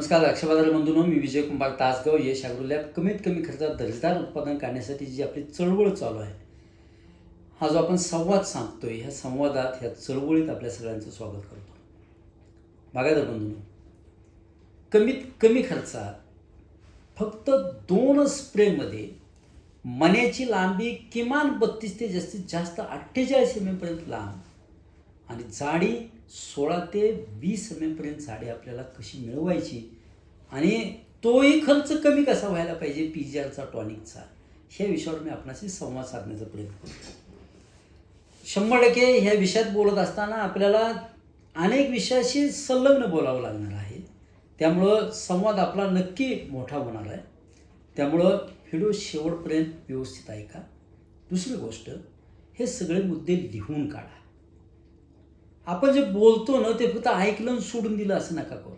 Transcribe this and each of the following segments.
नमस्कार अक्षबाजार बंधून मी विजय कुंभार तासगाव यश लॅब कमीत कमी खर्चात दर्जेदार उत्पादन काढण्यासाठी जी आपली चळवळ चालू आहे हा जो आपण संवाद सांगतोय ह्या संवादात ह्या चळवळीत आपल्या सगळ्यांचं स्वागत करतो. बागायदार बंधून कमीत कमी खर्चात फक्त दोन स्प्रेमध्ये मण्याची लांबी किमान बत्तीस ते जास्तीत जास्त अठ्ठेचाळीस एम एमपर्यंत लांब आणि जाडी सोळा ते वीस एम एमपर्यंत आपल्याला कशी मिळवायची? आणि तोही खर्च कमी कसा व्हायला पाहिजे? पी जी आरचा टॉनिकचा? ह्या विषयावर मी आपणाशी संवाद साधण्याचा प्रयत्न करतो. शंभर टक्के ह्या विषयात बोलत असताना आपल्याला अनेक विषयाशी संलग्न बोलावं लागणार आहे. त्यामुळं संवाद आपला नक्की मोठा होणार आहे. त्यामुळं व्हिडिओ शेवटपर्यंत व्यवस्थित ऐका. दुसरी गोष्ट हे सगळे मुद्दे लिहून काढा. आपण जे बोलतो ना ते फक्त ऐकलं सोडून दिलं असं नका करू.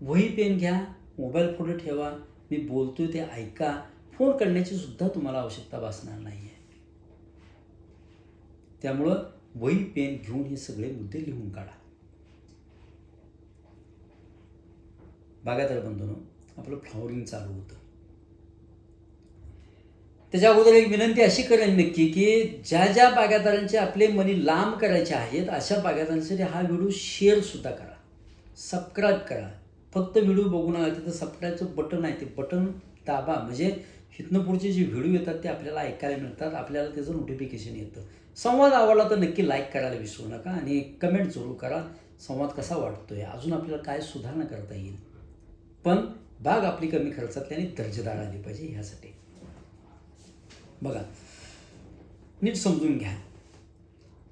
वही पेन घ्या मोबाईल पुढे ठेवा मी बोलतोय ते ऐका. फोन करण्याची सुद्धा तुम्हाला आवश्यकता भासणार नाही आहे त्यामुळं वही पेन घेऊन हे सगळे मुद्दे लिहून काढा. बागायदार बंधून आपलं फ्लॉवरिंग चालू होतं. त्याच्या अगोदर एक विनंती अशी करेन नक्की की ज्या ज्या बागायतदारांचे आपले मनी लांब करायचे आहेत अशा बागायतदारांसाठी हा व्हिडिओ शेअरसुद्धा करा. सबस्क्राईब करा. फक्त व्हिडिओ बघू नका तिथं सबस्क्राईबचं बटन आहे ते बटन दाबा. म्हणजे इथनं पुढचे जे व्हिडिओ येतात ते आपल्याला ऐकायला मिळतात आपल्याला त्याचं नोटिफिकेशन येतं. संवाद आवडला तर नक्की लाईक करायला विसरू नका आणि कमेंट जरूर करा. संवाद कसा वाटतोय? अजून आपल्याला काय सुधारणा करता येईल? पण बाग आपली कमी खर्चातली आणि दर्जेदार आली पाहिजे ह्यासाठी बघा. नीट समजून घ्या.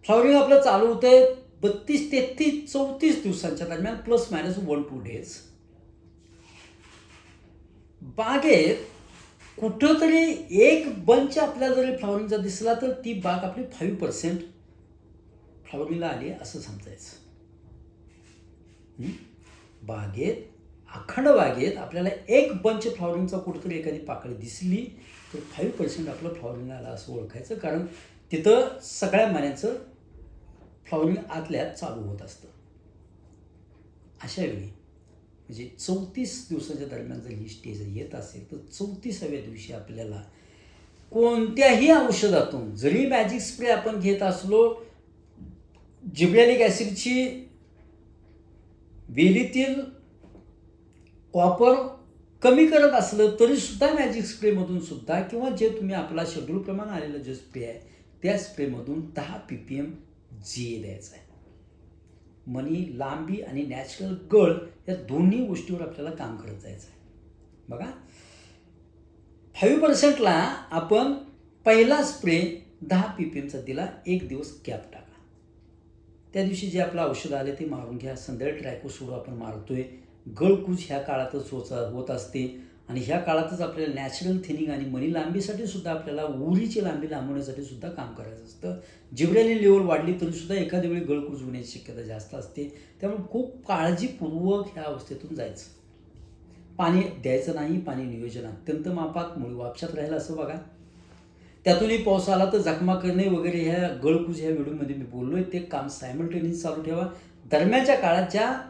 फ्लॉवरिंग आपलं चालू होतंय बत्तीस तेहतीस चौतीस दिवसांच्या दरम्यान plus minus one two days बागेत कुठंतरी एक बंच आपल्याला जरी फ्लॉवरिंगचा दिसला तर ती बाग आपली फाईव्ह पर्सेंट फ्लॉवरिंगला आली असं समजायचं. बागेत अखंड बागेत आपल्याला एक बंच फ्लॉवरिंगचा कुठंतरी एखादी पाकळी दिसली तर फाईव्ह पर्सेंट आपलं फ्लॉवरिंग आलं असं ओळखायचं कारण तिथं सगळ्या मण्याचं फ्लॉवरिंग आतल्या चालू होत असतं. अशा वेळी म्हणजे चौतीस दिवसाच्या दरम्यान जर ही स्टेज येत असेल तर चौतीसाव्या दिवशी आपल्याला कोणत्याही औषधातून जरी मॅजिक स्प्रे आपण घेत असलो जिब्रॅलिक ॲसिडची वेलीतील कॉपर कमी करत असलं तरी सुद्धा मॅजिक स्प्रेमधून सुद्धा किंवा जे तुम्ही आपला शेड्यूलप्रमाणे आलेलं जे स्प्रे आहे त्या स्प्रेमधून दहा पी पी एम जी द्यायचं आहे. मनी लांबी आणि नॅचरल गळ या दोन्ही गोष्टीवर आपल्याला काम करत जायचं आहे. बघा. फाईव्ह पर्सेंटला आपण पहिला स्प्रे दहा पी पी एमचा दिला एक दिवस कॅप टाका. त्या दिवशी जे आपलं औषध आले ते मारून घ्या. संध्याकाळी ट्रॅको सोडू आपण मारतोय. गळकूज ह्या काळातच होत होत असते. आणि ह्या काळातच आपल्याला नॅचरल थिनिंग आणि मनी लांबीसाठी सुद्धा आपल्याला उरीची लांबी लांबवण्यासाठी सुद्धा काम करायचं असतं. जिबऱ्याली लेवल वाढली तरी सुद्धा एखाद्या वेळी गळकूज होण्याची शक्यता जास्त असते. त्यामुळे खूप काळजीपूर्वक ह्या अवस्थेतून जायचं. पाणी द्यायचं नाही पाणी नियोजन अत्यंत मापात मुळे वापशात राहिलं असं बघा. त्यातूनही पाऊस आला तर जखमा करणे वगैरे ह्या गळकूज ह्या व्हिडिओमध्ये मी बोललो आहे ते काम सायमल्टेनियस चालू ठेवा. दरम्यानच्या काळात ज्या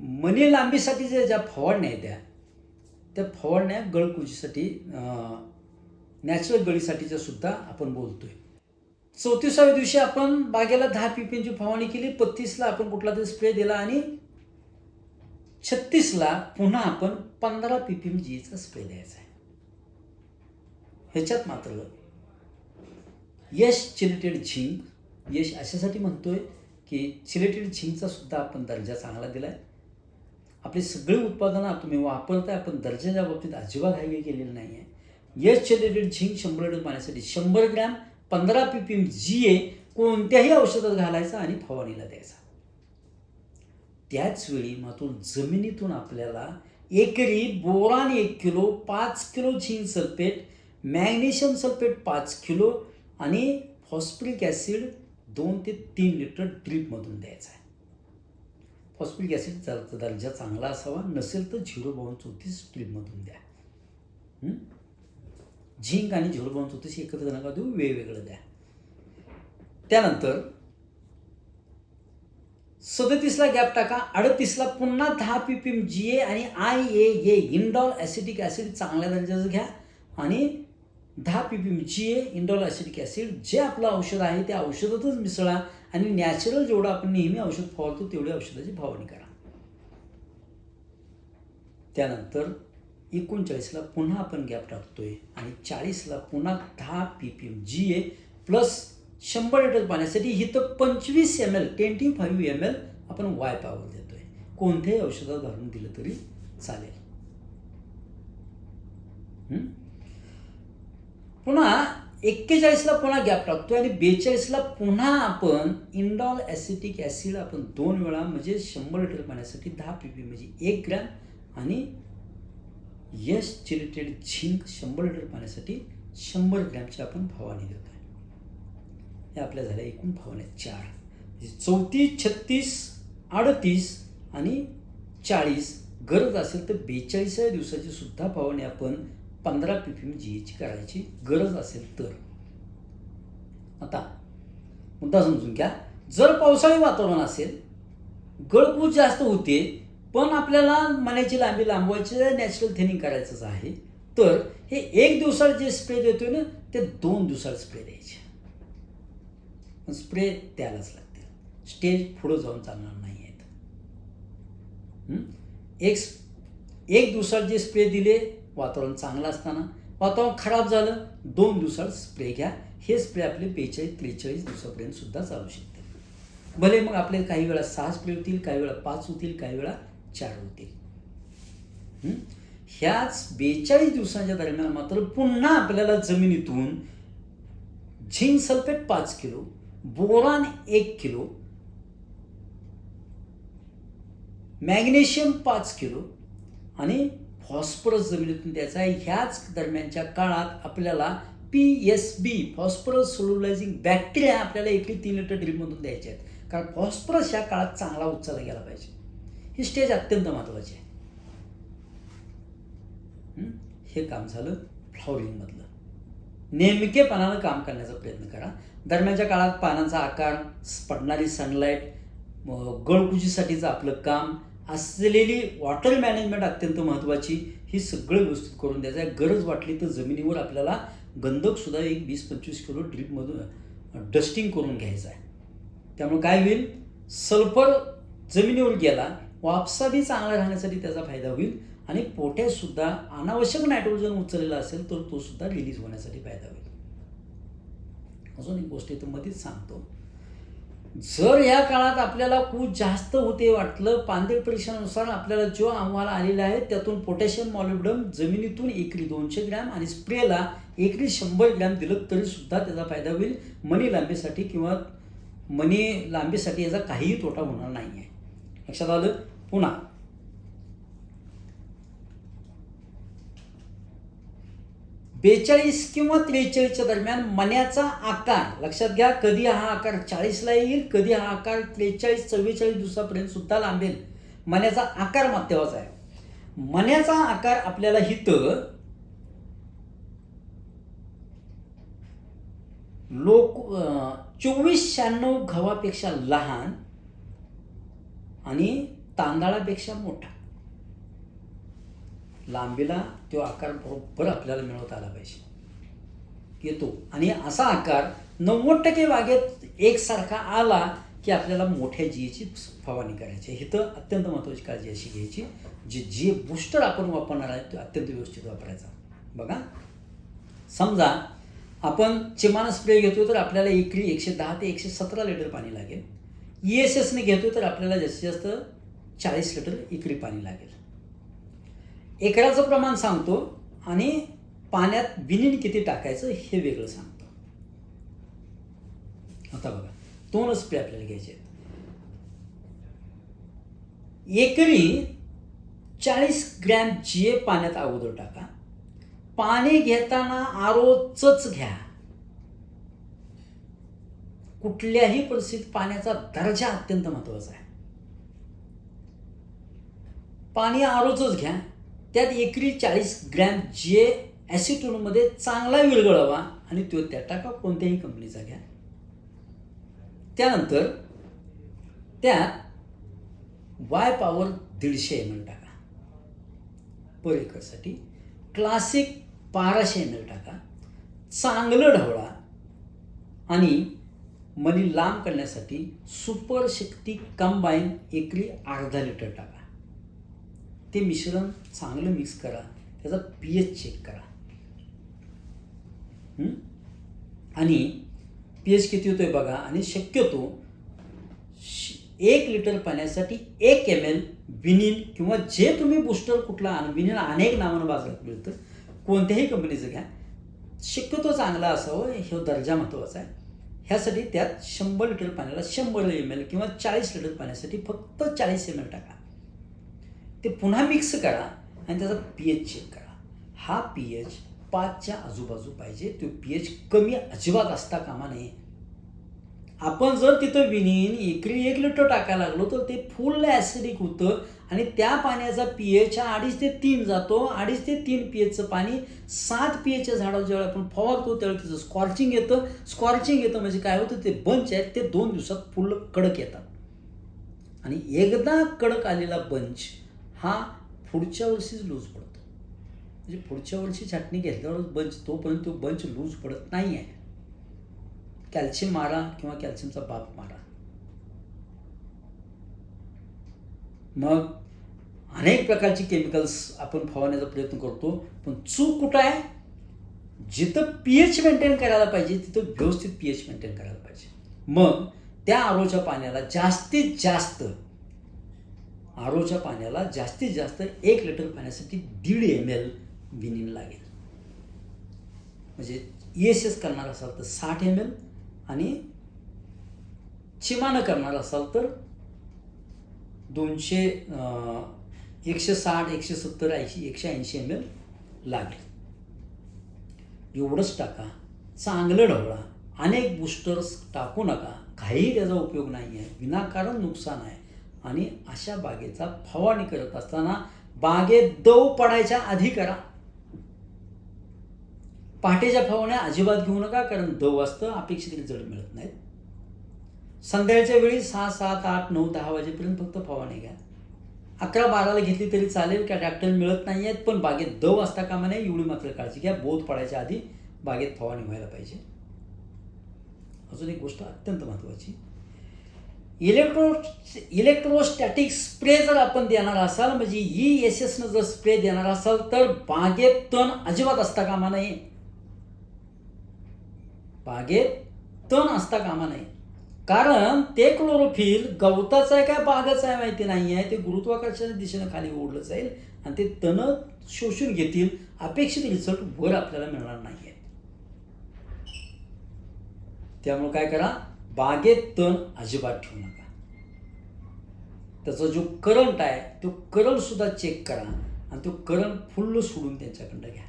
मनी लांबीसाठी ज्या ज्या फवारण्या आहेत त्या त्या फवारण्या गळकुजीसाठी नॅचरल गळीसाठीच्या सुद्धा आपण बोलतोय. चौतीसाव्या दिवशी आपण बागेला दहा पीपीची फवारणी केली पत्तीसला आपण कुठला तरी स्प्रे दिला आणि छत्तीसला पुन्हा आपण पंधरा पी पी एम जीचा स्प्रे द्यायचा आहे. ह्याच्यात मात्र यश चिलेटेड झिंक यश अशासाठी म्हणतोय की चिलेटेड झिंकचा सुद्धा आपण दर्जा चांगला दिला आहे आपली सगळी उत्पादनं तुम्ही वापरताय आपण दर्जाच्या बाबतीत अजिबात हायवे केलेलं नाही आहे यश चिलेटेड झिंक शंभर लिटर पाण्यासाठी शंभर ग्रॅम पंधरा P P M G A कोणत्याही औषधात घालायचा आणि फवारणीला द्यायचा. त्याचवेळी मातून जमिनीतून आपल्याला एकरी बोरान एक किलो पाच kilo zinc sulphate magnesium sulphate पाच किलो आणि फॉस्फरिक ॲसिड दोन ते तीन लिटर ड्रीपमधून द्यायचा आहे. फॉस्फोरिक ॲसिडचा दर्जा चांगला असावा नसेल तर झिरो बावन चौतीस ड्रीपमधून द्या. झिंक आणि झिरो बावन चौतीस एकत्र नका देऊ वेगवेगळं द्या. त्यानंतर सदतीसला गॅप टाका अडतीसला पुन्हा दहा P P M G A आणि I A A indole acetic acid चांगल्या दर्जाचं घ्या आणि दहा P P M G A indole acetic acid जे आपलं औषध आहे त्या औषधातच मिसळा आणि नॅचरल जेवढं आपण नेहमी औषध फवारतो तेवढी औषधाची फवारणी करा. त्यानंतर एकोणचाळीसला पुन्हा आपण गॅप टाकतोय आणि चाळीसला पुन्हा दहा P P M G A plus शंभर लिटर पाण्यासाठी इथं पंचवीस M L twenty five M L आपण वाय पॉवर देतोय. कोणत्याही औषधात घालून दिलं तरी चालेल. पुन्हा एक्केचाळीसला पुन्हा गॅप टाकतोय आणि बेचाळीसला पुन्हा आपण इंडॉल ॲसिटिक ॲसिड आपण दोन वेळा म्हणजे शंभर लिटर पाण्यासाठी दहा पी पी म्हणजे एक ग्रॅम आणि यश चिरेटेड झिंक शंभर लिटर पाण्यासाठी शंभर ग्रॅमची आपण फवारणी देतोय. हे आपल्या झाल्या एकूण फवारण्या चार. म्हणजे चौतीस छत्तीस अडतीस आणि चाळीस. गरज असेल तर बेचाळीसाव्या दिवसाची सुद्धा फवारणी आपण पंधरा पी पी एम जी एची करायची गरज असेल तर. आता मुद्दा समजून घ्या. जर पावसाळी वातावरण असेल गळकूज जास्त होते पण आपल्याला मण्याची लांबी लांबवायची नॅचरल थिनिंग करायचंच आहे तर हे एक दिवसाला जे स्प्रे देतोय ना ते दोन दिवसाला स्प्रे द्यायचे. पण स्प्रे द्यायलाच लागतील. स्टेज पुढं जाऊन चालणार नाही आहेत एक एक दिवसाला जे स्प्रे दिले वातावरण चांगलं असताना. वातावरण खराब झालं दोन दिवसात स्प्रे घ्या. हे स्प्रे आपले बेचाळीस त्रेचाळीस दिवसापर्यंत सुद्धा चालू शकते. भले मग आपले काही वेळा सहा स्प्रे होतील काही वेळा पाच होतील काही वेळा चार होतील. ह्याच बेचाळीस दिवसांच्या दरम्यान मात्र पुन्हा आपल्याला जमिनीतून झिंक सल्फेट पाच किलो बोरान एक किलो मॅग्नेशियम पाच किलो आणि फॉस्फरस जमिनीतून द्यायचा आहे ह्याच दरम्यानच्या काळात आपल्याला P S B phosphorus solubilising bacteria आपल्याला एकरी तीन लिटर ड्रिपमधून द्यायचे आहेत. कारण फॉस्फरस ह्या काळात चांगला उचलला गेला पाहिजे. ही स्टेज अत्यंत महत्त्वाची आहे. हे? काम झालं फ्लॉवरिंगमधलं. नेमकेपणानं काम करण्याचा प्रयत्न करा. दरम्यानच्या काळात पानांचा आकार पडणारी सनलाईट गळकुजीसाठीचं आपलं काम असलेली वॉटर मॅनेजमेंट अत्यंत महत्त्वाची ही सगळं व्यवस्थित करून द्यायचं. आहे गरज वाटली तर जमिनीवर आपल्याला गंधकसुद्धा एक वीस पंचवीस किलो ड्रीपमधून डस्टिंग करून घ्यायचं आहे. त्यामुळे काय होईल? सल्फर जमिनीवर गेला वापसा बी चांगला राहण्यासाठी त्याचा फायदा होईल आणि पोटॅशसुद्धा अनावश्यक नायट्रोजन उचललेला असेल तर तो सुद्धा रिलीज होण्यासाठी फायदा होईल. अजून एक गोष्ट इथं मध्येच सांगतो. जर या काळात आपल्याला खूप जास्त होते वाटलं पांदेळ परीक्षानुसार आपल्याला जो अहवाल आलेला आहे त्यातून पोटॅशियम मॉलिब्डम जमिनीतून एकरी दोनशे ग्रॅम आणि स्प्रेला एकरी शंभर ग्रॅम दिलं तरी सुद्धा त्याचा फायदा होईल. मनी लांबीसाठी किंवा मनी लांबीसाठी याचा काहीही तोटा होणार नाही आहे लक्षात आलं? पुन्हा. बेचाळीस किंवा त्रेचाळीसच्या दरम्यान मण्याचा आकार. लक्षात घ्या कधी हा आकार चाळीसला येईल कधी हा आकार त्रेचाळीस चव्वेचाळीस दिवसापर्यंत सुद्धा लांबेल. मण्याचा आकार महत्त्वाचा आहे. मण्याचा आकार आपल्याला हिथं लोक चोवीस शहाण्णव घवापेक्षा लहान आणि तांदळापेक्षा मोठा. लांबीला तो आकार बरोबर आपल्याला मिळवता आला पाहिजे. येतो. आणि असा आकार नव्वद टक्के बागेत एकसारखा आला की आपल्याला मोठ्या जीएची फवारणी करायची. आहे तर अत्यंत महत्त्वाची काळजी अशी घ्यायची जे जी बूस्टर आपण वापरणार आहे तो अत्यंत व्यवस्थित वापरायचा. बघा. समजा आपण चिमान स्प्रे घेतो तर आपल्याला एकरी एकशे दहा ते एकशे सतरा लिटर पाणी लागेल. ई एस एसने घेतो तर आपल्याला जास्तीत जास्त चाळीस लिटर एकरी पाणी लागेल. एकराचं प्रमाण सांगतो आणि पाण्यात विलीन किती टाकायचं हे वेगळं सांगतो. आता बघा दोन स्प्रे आपल्याला घ्यायचे आहेत. एकरी चाळीस ग्रॅम जिए पाण्यात अगोदर टाका. पाणी घेताना आरोचच घ्या. कुठल्याही परिस्थितीत पाण्याचा दर्जा अत्यंत महत्त्वाचा आहे. पाणी आरोचच घ्या. त्यात एकरी चाळीस ग्रॅम जे ॲसिटोनमध्ये चांगला विरघळावा आणि तो त्या टाका कोणत्याही कंपनीचा घ्या. त्यानंतर त्यात वाय पॉवर दीडशे एम एल टाका. पर एकरसाठी क्लासिक बाराशे एम एल टाका. चांगलं ढवळा आणि मनी लांब करण्यासाठी सुपर शक्ती कंबाईन एकरी अर्धा लिटर टाका. ते मिश्रण चांगलं मिक्स करा. त्याचा पी एच चेक करा आणि पी एच किती होतोय बघा. आणि शक्यतो श- एक लिटर पाण्यासाठी एक एम एल विनिल किंवा जे तुम्ही बुस्टर कुठला विनिल अनेक नावानं बाजारात मिळतं कोणत्याही कंपनीचं घ्या. शक्यतो चांगला असावं. हे दर्जा महत्त्वाचा आहे. ह्यासाठी त्यात शंभर लिटर पाण्याला शंभर एम एल किंवा चाळीस लिटर पाण्यासाठी फक्त चाळीस एम एल टाका. ते पुन्हा मिक्स करा आणि त्याचा पी एच चेक करा. हा पी एच पाचच्या आजूबाजू पाहिजे. तो पी एच कमी अजिबात असता कामा नये. आपण जर तिथं विनीन एकरी एक लिटर टाकायला लागलो तर ते फुल ॲसिडिक होतं आणि त्या पाण्याचा पी एच हा अडीच ते तीन जातो. अडीच ते तीन पी एचचं पाणी सात पी एचच्या झाडावर ज्यावेळी आपण फवारतो त्यावेळी तिचं स्कॉर्चिंग येतं. स्कॉर्चिंग येतं म्हणजे काय होतं? ते बंच आहेत ते दोन दिवसात फुल कडक येतात. आणि एकदा कडक आलेला बंच हा पुढच्या वर्षीच लूज पडतो. म्हणजे पुढच्या वर्षी छाटणी घेतल्यावर बंच तोपर्यंत तो बंच लूज पडत नाही आहे कॅल्शियम मारा किंवा कॅल्शियमचा बाप मारा. मग अनेक प्रकारची केमिकल्स आपण फवारण्याचा प्रयत्न करतो पण चूक कुठं आहे? जिथं पी एच मेंटेन करायला पाहिजे तिथं व्यवस्थित पी एच मेंटेन करायला पाहिजे. मग त्या आरोच्या पाण्याला जास्तीत जास्त आरोच्या पाण्याला जास्तीत जास्त एक लिटर पाण्यासाठी दीड एम एल विनिन लागेल. म्हणजे एस एस करणार असाल तर साठ एम एल आणि चिमानं करणार असाल तर दोनशे एकशे साठ एकशे सत्तर ऐंशी एकशे ऐंशी एम एल लागेल. एवढंच टाका. चांगलं ढवळा. अनेक बूस्टर्स टाकू नका. काहीही त्याचा उपयोग नाही आहे विनाकारण नुकसान आहे. आणि अशा बागेचा फवारणी करत असताना बागेत दव पडायच्या आधी करा. पहाटेच्या फवारण्या अजिबात घेऊ नका कारण दव असतं अपेक्षित जड मिळत नाहीत. संध्याकाळच्या वेळी सहा सात आठ नऊ दहा वाजेपर्यंत फक्त फवारणी घ्या. अकरा बाराला घेतली तरी चालेल का ट्रॅक्टर मिळत नाही आहेत पण बागेत दव असता कामा नाही एवढी मात्र काळजी घ्या. बोध पडायच्या आधी बागेत फवारणी व्हायला पाहिजे. अजून एक गोष्ट अत्यंत महत्त्वाची. इलेक्ट्रो इलेक्ट्रोस्टॅटिक स्प्रे जर आपण देणार असाल म्हणजे ई एस एसनं जर स्प्रे देणार असाल तर बागेत तण अजिबात असता कामा नये. बागेत तण असता कामा नये. कारण ते क्लोरोफिल गवताचं आहे काय बागाचं आहे माहिती नाही आहे ते गुरुत्वाकर्षणाच्या दिशेनं खाली ओढलं जाईल आणि ते तण शोषून घेतील. अपेक्षित रिझल्ट वर आपल्याला मिळणार नाही आहे त्यामुळे काय करा बागेत तण अजिबात ठेवू नका. त्याचा जो करंट आहे तो करंटसुद्धा चेक करा आणि तो करंट फुल्ल सोडून त्यांच्याकडं घ्या.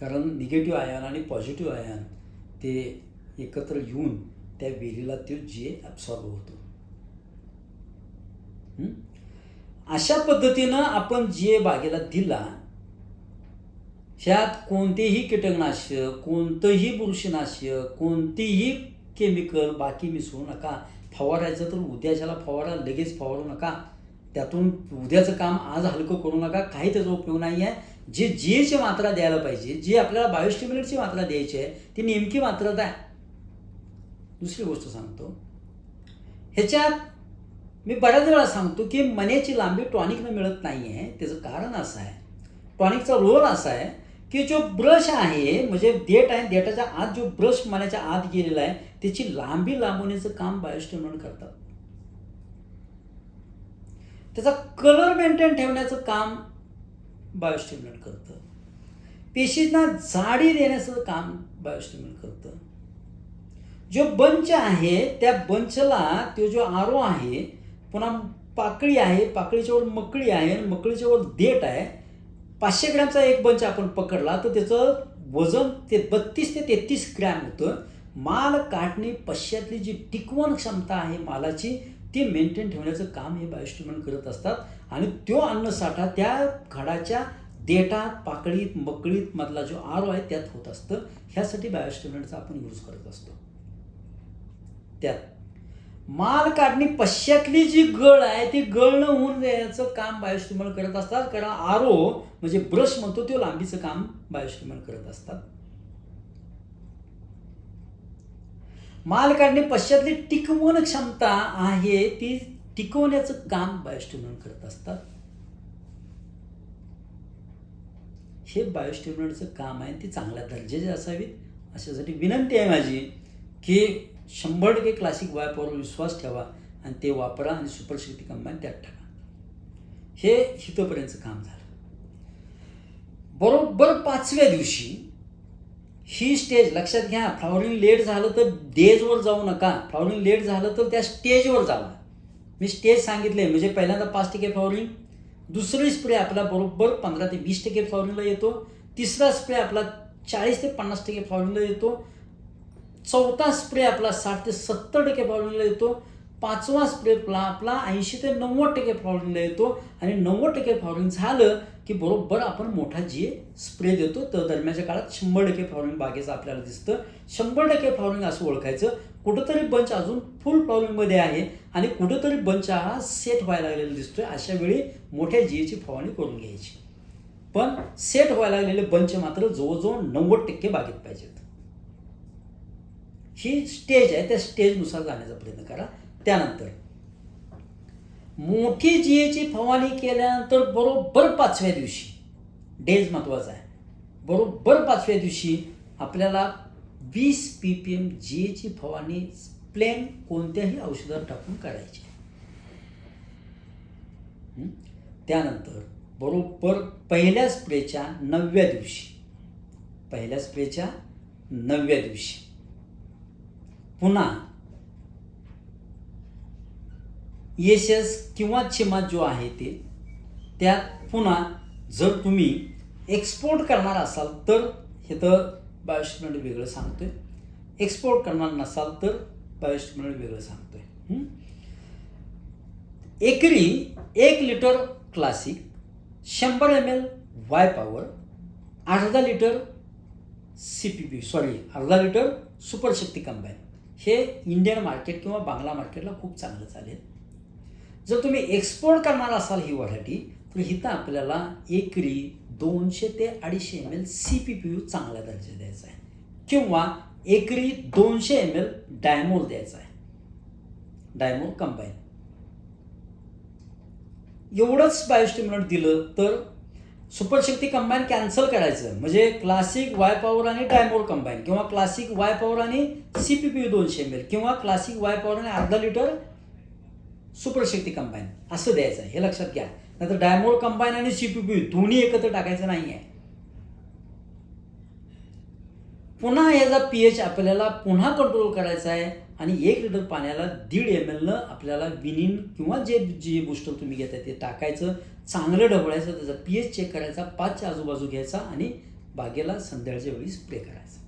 कारण निगेटिव्ह आयन आणि पॉझिटिव्ह आयन ते एकत्र येऊन त्या वेलीला ते जे ॲब्सॉर्ब होतो. अशा पद्धतीनं आपण जे बागेला दिला ह्यात कोणतेही कीटकनाशक कोणतंही बुरशीनाशक कोणतेही केमिकल बाकी मिसळू नका. फवारायचं तर उद्याच्याला फवारा लगेच फवारू नका. त्यातून उद्याचं काम आज हलकं करू नका. काही त्याचा उपयोग नाही आहे. जे जीची मात्रा द्यायला पाहिजे जी आपल्याला बायोस्टिम्युलेटची मात्रा द्यायची आहे ती नेमकी मात्रा द्या दुसरी गोष्ट सांगतो. ह्याच्यात मी बऱ्याच वेळा सांगतो की मनेची लांबी टॉनिकनं मिळत नाही आहे त्याचं कारण असं आहे. टॉनिकचा रोल असा आहे की जो ब्रश आहे म्हणजे देठ आहे देठाच्या आत जो ब्रश मनाच्या आत गेलेला आहे त्याची लांबी लांबवण्याचं काम बायोस्टिम्युलंट करतात. त्याचा कलर मेंटेन ठेवण्याचं काम बायोस्टिम्युलंट करतं. पेशींना जाडी देण्याचं काम बायोस्टिम्युलंट करतं. जो बंच आहे त्या बंचला तो जो आरो आहे पुन्हा पाकळी आहे पाकळीच्या वर मकळी आहे आणि मकळीच्या वर देठ आहे पाचशे ग्रॅमचा एक बंच आपण पकडला तर त्याचं वजन ते बत्तीस ते तेहतीस ग्रॅम होतं. माल काढणे पश्चातली जी टिकवण क्षमता आहे मालाची ती मेंटेन ठेवण्याचं काम हे बायोस्टिम्युलंट करत असतात. आणि तो अन्नसाठा त्या घडाच्या देठात पाकळीत मकळीत मधला जो आरो आहे त्यात होत असतं. ह्यासाठी बायोस्टिम्युलंटचा आपण यूज करत असतो. त्यात माल काढणी पश्चातली जी गळ आहे ती गळ न होऊन द्यायचं काम बायोस्टिमल करत असतात. कारण आरो म्हणजे ब्रश म्हणतो तो लांबीचं काम बायोस्टिमल करत असतात. माल काढणे पश्चातली टिकवण क्षमता आहे ती टिकवण्याचं काम बायोस्टिम्युलंट करत असतात. हे बायोस्टिम्युलंटचं काम आहे ती चांगल्या दर्जाचे असावीत. अशासाठी विनंती आहे माझी की शंभर टक्के क्लासिक वायपावर विश्वास ठेवा आणि ते वापरा आणि सुपरशक्ती कंबाईन त्यात टाका. हे हितोपर्यंतचं काम झालं. बरोबर पाचव्या दिवशी ही स्टेज लक्षात घ्या फ्लॉवरिंग लेट झालं तर डेजवर जाऊ नका. फ्लावरिंग लेट झालं तर त्या स्टेजवर जावा. मी स्टेज सांगितले म्हणजे पहिल्यांदा पाच टक्के फ्लॉवरिंग दुसरी स्प्रे आपला बरोबर पंधरा ते वीस टक्के फ्लॉवरिंगला येतो. तिसरा स्प्रे आपला चाळीस ते पन्नास टक्के फ्लॉवरिंगला येतो. चौथा स्प्रे आपला साठ ते सत्तर टक्के प्रॉब्लेमला येतो. पाचवा स्प्रे आपला आपला ऐंशी ते नव्वद टक्के फ्लॉवरिंगला येतो. आणि नव्वद टक्के फ्लॉवरिंग झालं की बरोबर आपण मोठा जी स्प्रे देतो तर दरम्यानच्या काळात शंभर टक्के फ्लॉवरिंग बागेचं आपल्याला दिसतं. शंभर टक्के फ्लॉवरिंग असं ओळखायचं. कुठंतरी बंच अजून फुल फ्लॉवरिंगमध्ये आहे आणि कुठंतरी बंच हा सेट व्हायला लागलेला दिसतोय. अशा वेळी मोठ्या जीएची फवारणी करून घ्यायची. पण सेट व्हायला लागलेले बंच मात्र जवळजवळ नव्वद टक्के बागेत पाहिजेत. ही स्टेज आहे त्या स्टेजनुसार जाण्याचा प्रयत्न करा. त्यानंतर मोठी जीएची फवारणी केल्यानंतर बरोबर पाचव्या दिवशी डेज महत्त्वाचा आहे. बरोबर पाचव्या दिवशी आपल्याला वीस पी पी एम जीएची फवारणी प्लेन कोणत्याही औषधात टाकून करायची त्यानंतर बरोबर पहिल्या स्प्रेच्या नवव्या दिवशी पहिल्या स्प्रेच्या नवव्या दिवशी. पुन्हा येशस किंवा चिमा जो आहे ते त्यात पुन्हा जर तुम्ही एक्सपोर्ट करणार असाल तर हे तर बायोस्टेटमेंट वेगळं सांगतोय. एक्सपोर्ट करणार नसाल तर बायोस्टेटमेंट वेगळं सांगतोय. एकरी एक लिटर क्लासिक शंभर एम एल वाय पॉवर अर्धा litre C P P sorry अर्धा लिटर सुपरशक्ती कंबाईन हे इंडियन मार्केट किंवा बांगला मार्केटला खूप चांगलं चालेल. जर तुम्ही एक्सपोर्ट करणार असाल ही व्हरायटी तर इथं आपल्याला एकरी दोनशे ते अडीचशे M L C P P U चांगल्या दर्जा द्यायचा आहे. किंवा एकरी दोनशे एम एल डायमोल द्यायचा आहे. डायमोल कंबाईन एवढंच बायोस्टिम्युलंट दिलं तर सुपरशक्ती कंबाईन कॅन्सल करायचं. म्हणजे क्लासिक वाय पॉवर आणि टायमोर कंबाईन किंवा क्लासिक वाय पॉवर आणि सी पी पी दोनशे एम एल किंवा क्लासिक वाय पॉवर आणि अर्धा लिटर सुपरशक्ती कंबाईन असं द्यायचं हे लक्षात घ्या. नाहीतर डायमोर कंबाईन आणि सी पी पी दोन्ही एकत्र टाकायचं नाही आहे. पुन्हा याचा पी एच आपल्याला पुन्हा कंट्रोल करायचा आहे. आणि एक लिटर पाण्याला दीड एम एलनं आपल्याला विनिन किंवा जे जे बुस्टर तुम्ही घेताय ते टाकायचं. चांगलं ढवळायचं त्याचा पी एच चेक करायचा पाचच्या आजूबाजू घ्यायचा आणि बागेला संध्याकाळच्या वेळी स्प्रे करायचा.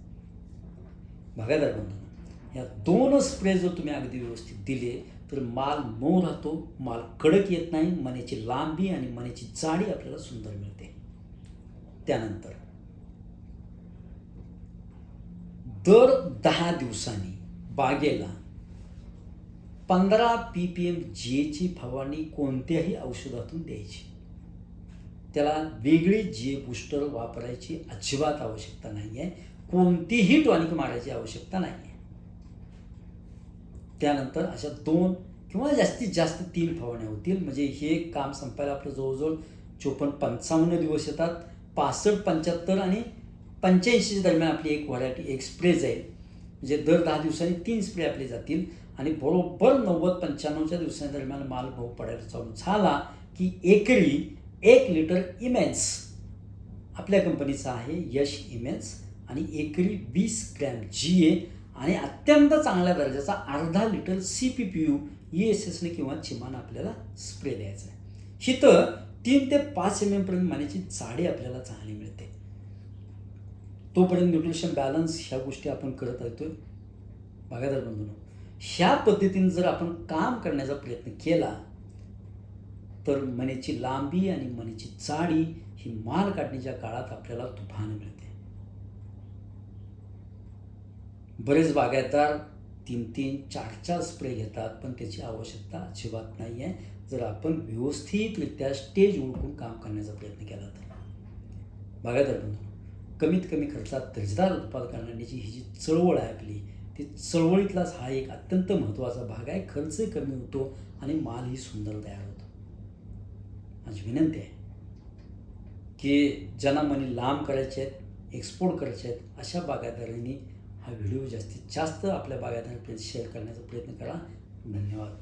बघायला बंधू या दोन स्प्रे जर तुम्ही अगदी व्यवस्थित दिले तर माल मऊ राहतो माल कडक येत नाही मण्याची लांबी आणि मण्याची जाडी आपल्याला सुंदर मिळते. त्यानंतर दर दहा दिवसांनी बागेला पंधरा पी पी एम जीएची फवारणी कोणत्याही औषधातून द्यायची. त्याला वेगळी जी बूस्टर वापरायची अजिबात आवश्यकता नाही आहे कोणतीही टॉनिक मारायची आवश्यकता नाही आहे त्यानंतर अशा दोन किंवा जास्तीत जास्त तीन फवारण्या होतील. म्हणजे हे काम संपायला आपलं जवळजवळ चोपन्न पंचावन्न दिवस येतात. पासष्ट पंच्याहत्तर आणि पंच्याऐंशी दरम्यान आपली एक व्हरायटी एक स्प्रे जाईल. म्हणजे दर दहा दिवसांनी तीन स्प्रे आपले जातील. आणि बरोबर नव्वद पंच्याण्णवच्या दिवसांदरम्यान माल भाऊ पडायला चालू झाला की एकरी एक लिटर इमेन्स आपल्या कंपनीचा आहे यश इमेन्स आणि एकरी वीस ग्रॅम जी ए आणि अत्यंत चांगल्या दर्जाचा अर्धा litre C P P U E S एसने किंवा चिमान आपल्याला स्प्रे द्यायचा आहे. शितं तीन ते पाच एम एमपर्यंत मानेची जाडी आपल्याला चांगली मिळते. तोपर्यंत न्यूट्रिशन बॅलन्स ह्या गोष्टी आपण करत राहतो बघा तर बंधून ह्या पद्धतीने जर आपण काम करण्याचा प्रयत्न केला तर मनेची लांबी आणि मनेची जाडी ही माल काढण्याच्या काळात आपल्याला तुफान मिळते. बरेच बागायतदार तीन तीन चार चार स्प्रे घेतात पण त्याची आवश्यकता अजिबात नाही आहे जर आपण व्यवस्थितरित्या स्टेज ओळखून काम करण्याचा प्रयत्न केला तर. बागायतदार बंधू कमीत कमी खर्चात दर्जेदार उत्पादन करण्याची ही जी चळवळ आहे आपली ते चळवळीतलाच हा एक अत्यंत महत्त्वाचा भाग आहे. खर्चही कमी होतो आणि मालही सुंदर तयार होतो. माझी विनंती आहे की ज्यांना मनी लांब करायचे आहेत एक्सपोर्ट करायचे आहेत अशा बागायतदारांनी हा व्हिडिओ जास्तीत जास्त आपल्या बागायतदारांपर्यंत शेअर करण्याचा प्रयत्न करा. धन्यवाद.